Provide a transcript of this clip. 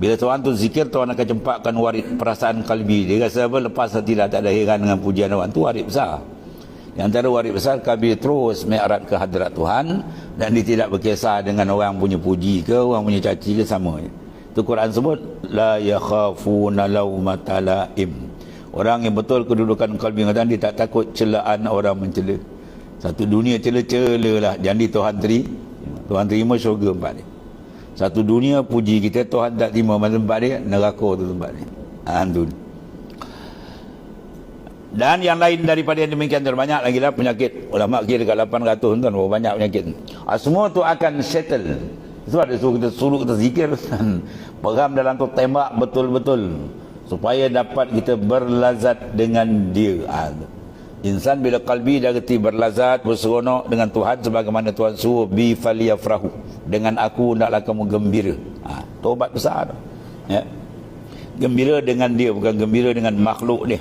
Bila Tuhan tu zikir, Tuhan akan cempakkan warid perasaan kalbi. Dia rasa apa? Lepas tidak tak ada heran dengan pujian Tuhan. tu warid besar. Yang antara warid besar, kalbi terus mi'rat ke hadrat Tuhan. Dan dia tidak berkisah dengan orang punya puji ke, orang punya caci ke, sama. Itu Quran sebut, La yakhafuna lawmata la'im. Orang yang betul kedudukan kalbi dengan dia tak takut celaan orang mencela. Satu dunia cela-cela lah. Jadi Tuhan teri. Tuhan terima syurga empat dia. Satu dunia puji kita Tuhan tak terima mana tempat dia neraka tu tempat. Ha, tu. Dan yang lain daripada yang demikian terbanyak lagi lah penyakit. Ulama kira dekat 800 tuan berapa banyak penyakit. Ha, semua tu akan settle. Sebab dia suruh kita suruh kita zikir peram dalam tu tembak betul-betul supaya dapat kita berlazat dengan dia. Ha, Insan bila kalbi dah reti berlazat, berseronok dengan Tuhan sebagaimana Tuhan suruh bi faliyafrahu. Dengan aku hendaklah kamu gembira. Ha, tobat besar. Ya. Gembira dengan dia bukan gembira dengan makhluk dia.